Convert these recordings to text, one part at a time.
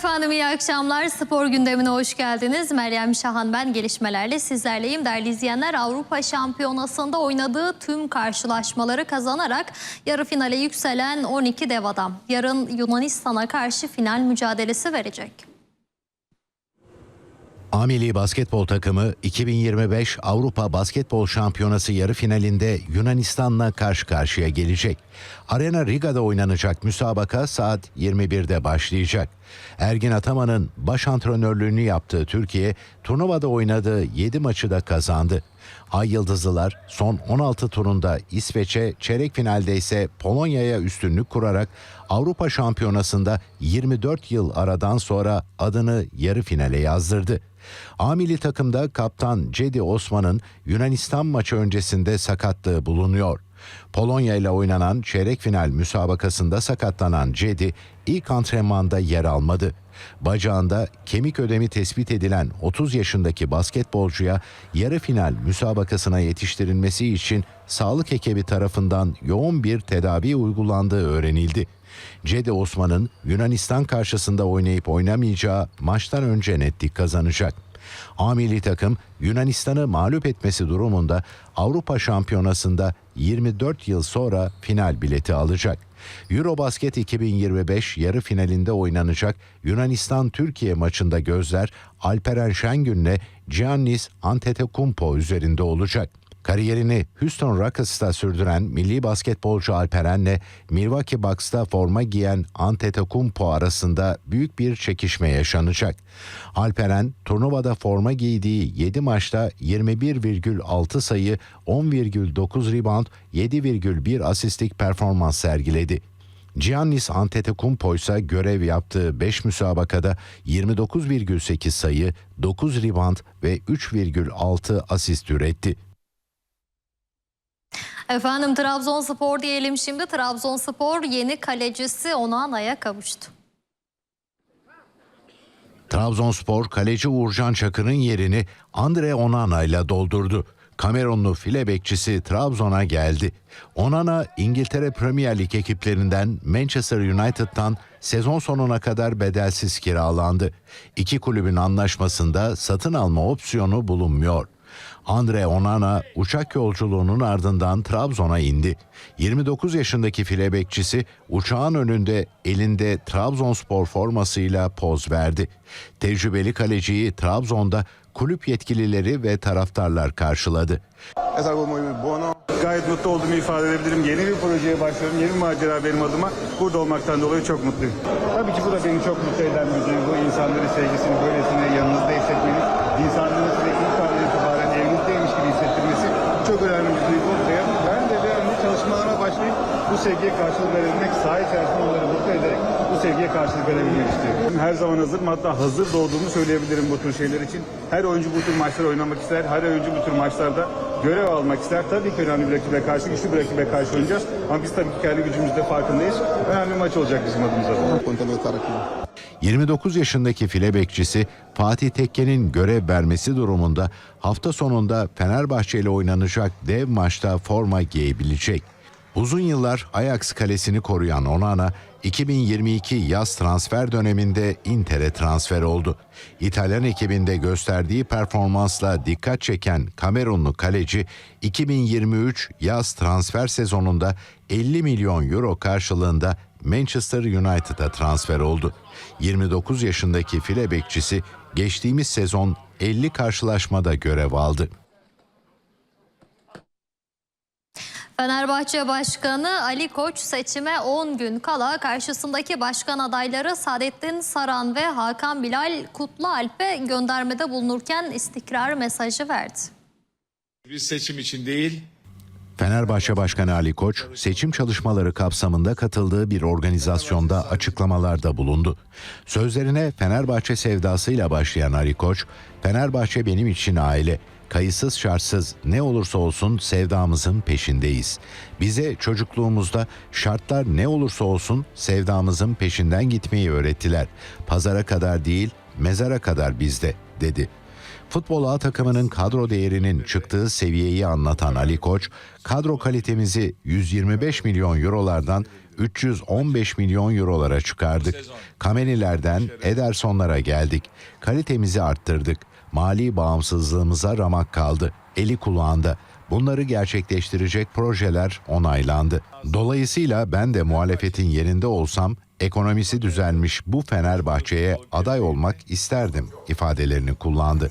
Efendim iyi akşamlar. Spor gündemine hoş geldiniz. Meryem Şahan ben gelişmelerle sizlerleyim. Değerli izleyenler Avrupa Şampiyonası'nda oynadığı tüm karşılaşmaları kazanarak yarı finale yükselen 12 dev adam. Yarın Yunanistan'a karşı final mücadelesi verecek. A milli basketbol takımı 2025 Avrupa Basketbol Şampiyonası yarı finalinde Yunanistan'la karşı karşıya gelecek. Arena Riga'da oynanacak müsabaka saat 21'de başlayacak. Ergin Ataman'ın baş antrenörlüğünü yaptığı Türkiye, turnuvada oynadığı 7 maçı da kazandı. Ay Yıldızlılar son 16 turunda İsveç'e, çeyrek finalde ise Polonya'ya üstünlük kurarak Avrupa Şampiyonası'nda 24 yıl aradan sonra adını yarı finale yazdırdı. A milli takımda kaptan Cedi Osman'ın Yunanistan maçı öncesinde sakatlığı bulunuyor. Polonya ile oynanan çeyrek final müsabakasında sakatlanan Cedi ilk antrenmanda yer almadı. Bacağında kemik ödemi tespit edilen 30 yaşındaki basketbolcuya yarı final müsabakasına yetiştirilmesi için sağlık ekibi tarafından yoğun bir tedavi uygulandığı öğrenildi. Cedi Osman'ın Yunanistan karşısında oynayıp oynamayacağı maçtan önce netlik kazanacak. A milli takım Yunanistan'ı mağlup etmesi durumunda Avrupa Şampiyonası'nda 24 yıl sonra final bileti alacak. Eurobasket 2025 yarı finalinde oynanacak Yunanistan-Türkiye maçında gözler Alperen Şengün'le Giannis Antetokounmpo üzerinde olacak. Kariyerini Houston Rockets'ta sürdüren milli basketbolcu Alperen'le Milwaukee Bucks'ta forma giyen Antetokounmpo arasında büyük bir çekişme yaşanacak. Alperen turnuvada forma giydiği 7 maçta 21,6 sayı, 10,9 rebound, 7,1 asistlik performans sergiledi. Giannis Antetokounmpo ise görev yaptığı 5 müsabakada 29,8 sayı, 9 rebound ve 3,6 asist üretti. Efendim Trabzonspor diyelim şimdi. Trabzonspor yeni kalecisi Onana'ya kavuştu. Trabzonspor kaleci Uğurcan Çakır'ın yerini Andre Onana ile doldurdu. Kamerunlu file bekçisi Trabzon'a geldi. Onana İngiltere Premier Lig ekiplerinden Manchester United'tan sezon sonuna kadar bedelsiz kiralandı. İki kulübün anlaşmasında satın alma opsiyonu bulunmuyor. Andre Onana uçak yolculuğunun ardından Trabzon'a indi. 29 yaşındaki file bekçisi uçağın önünde elinde Trabzonspor formasıyla poz verdi. Tecrübeli kaleciyi Trabzon'da kulüp yetkilileri ve taraftarlar karşıladı. Gayet mutlu olduğumu ifade edebilirim. Yeni bir projeye başlıyorum. Yeni bir macera benim adıma. Burada olmaktan dolayı çok mutluyum. Tabii ki bu da beni çok mutlu eden bir duygu. İnsanların sevgisini böylesine yanınızda hissetmeniz, insanların size ilk andan itibaren evinizdemiş gibi hissettirmesi çok önemli bir duygu. Ve ben de devamlı çalışmalarıma başlayıp bu sevgiye karşılık verebilmek, saha içerisinde onları mutlu ederek bu sevgiye karşılık verebilmek istiyorum. Her zaman hazırım. Hatta hazır doğduğumu söyleyebilirim bu tür şeyler için. Her oyuncu bu tür maçları oynamak ister. Her oyuncu bu tür maçlarda görev almak ister. Tabii ki önemli bir rakibe karşı, güçlü bir rakibe karşı oynayacağız. Ama biz tabii ki kendi gücümüzde farkındayız. Önemli maç olacak bizim adımıza. Contento de estar aquí. 29 yaşındaki file bekçisi Fatih Tekke'nin görev vermesi durumunda hafta sonunda Fenerbahçe ile oynanacak dev maçta forma giyebilecek. Uzun yıllar Ajax kalesini koruyan Onana 2022 yaz transfer döneminde Inter'e transfer oldu. İtalyan ekibinde gösterdiği performansla dikkat çeken Kamerunlu kaleci 2023 yaz transfer sezonunda 50 milyon euro karşılığında Manchester United'a transfer oldu. 29 yaşındaki file bekçisi geçtiğimiz sezon 50 karşılaşmada görev aldı. Fenerbahçe Başkanı Ali Koç seçime 10 gün kala karşısındaki başkan adayları Saadettin Saran ve Hakan Bilal Kutlualp'e göndermede bulunurken istikrar mesajı verdi. Biz seçim için değil, Fenerbahçe Başkanı Ali Koç, seçim çalışmaları kapsamında katıldığı bir organizasyonda açıklamalarda bulundu. Sözlerine Fenerbahçe sevdasıyla başlayan Ali Koç, Fenerbahçe benim için aile, kayıtsız şartsız ne olursa olsun sevdamızın peşindeyiz. Bize çocukluğumuzda şartlar ne olursa olsun sevdamızın peşinden gitmeyi öğrettiler. Pazara kadar değil, mezara kadar bizde, dedi. Futbol A takımının kadro değerinin çıktığı seviyeyi anlatan Ali Koç, kadro kalitemizi 125 milyon eurolardan 315 milyon eurolara çıkardık. Kamenilerden Edersonlara geldik. Kalitemizi arttırdık. Mali bağımsızlığımıza ramak kaldı. Eli kulağında. Bunları gerçekleştirecek projeler onaylandı. Dolayısıyla ben de muhalefetin yerinde olsam ekonomisi düzelmiş bu Fenerbahçe'ye aday olmak isterdim ifadelerini kullandı.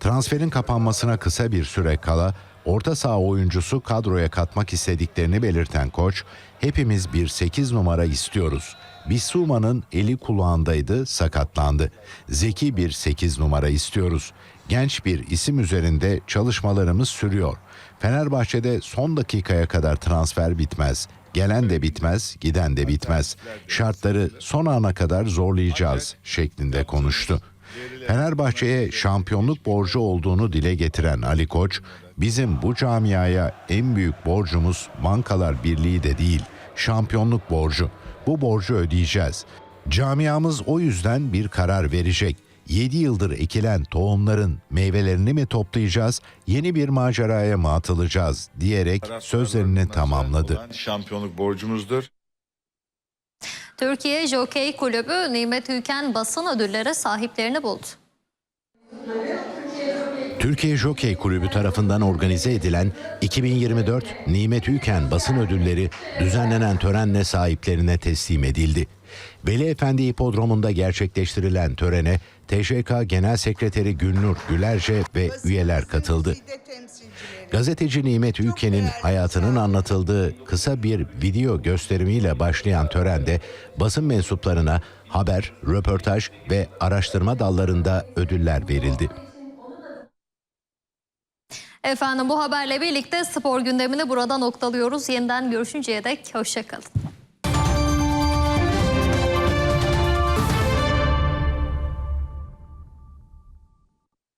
Transferin kapanmasına kısa bir süre kala orta saha oyuncusu kadroya katmak istediklerini belirten koç, hepimiz bir 8 numara istiyoruz. Bissouma'nın eli kulağındaydı, sakatlandı. Zeki bir 8 numara istiyoruz. Genç bir isim üzerinde çalışmalarımız sürüyor. Fenerbahçe'de son dakikaya kadar transfer bitmez. Gelen de bitmez, giden de bitmez. Şartları son ana kadar zorlayacağız şeklinde konuştu. Fenerbahçe'ye şampiyonluk borcu olduğunu dile getiren Ali Koç, bizim bu camiaya en büyük borcumuz Bankalar Birliği de değil, şampiyonluk borcu. Bu borcu ödeyeceğiz. Camiamız o yüzden bir karar verecek. 7 yıldır ekilen tohumların meyvelerini mi toplayacağız, yeni bir maceraya mı atılacağız diyerek sözlerini tamamladı. Şampiyonluk borcumuzdur. Türkiye Jokey Kulübü Nimet Ülken basın ödülleri sahiplerini buldu. Türkiye Jokey Kulübü tarafından organize edilen 2024 Nimet Ülken basın ödülleri düzenlenen törenle sahiplerine teslim edildi. Veli Efendi İpodromu'nda gerçekleştirilen törene TJK Genel Sekreteri Gülnur Gülerce ve üyeler katıldı. Gazeteci Nimet Ülken'in hayatının anlatıldığı kısa bir video gösterimiyle başlayan törende basın mensuplarına haber, röportaj ve araştırma dallarında ödüller verildi. Efendim bu haberle birlikte spor gündemini burada noktalıyoruz. Yeniden görüşünceye dek hoşçakalın.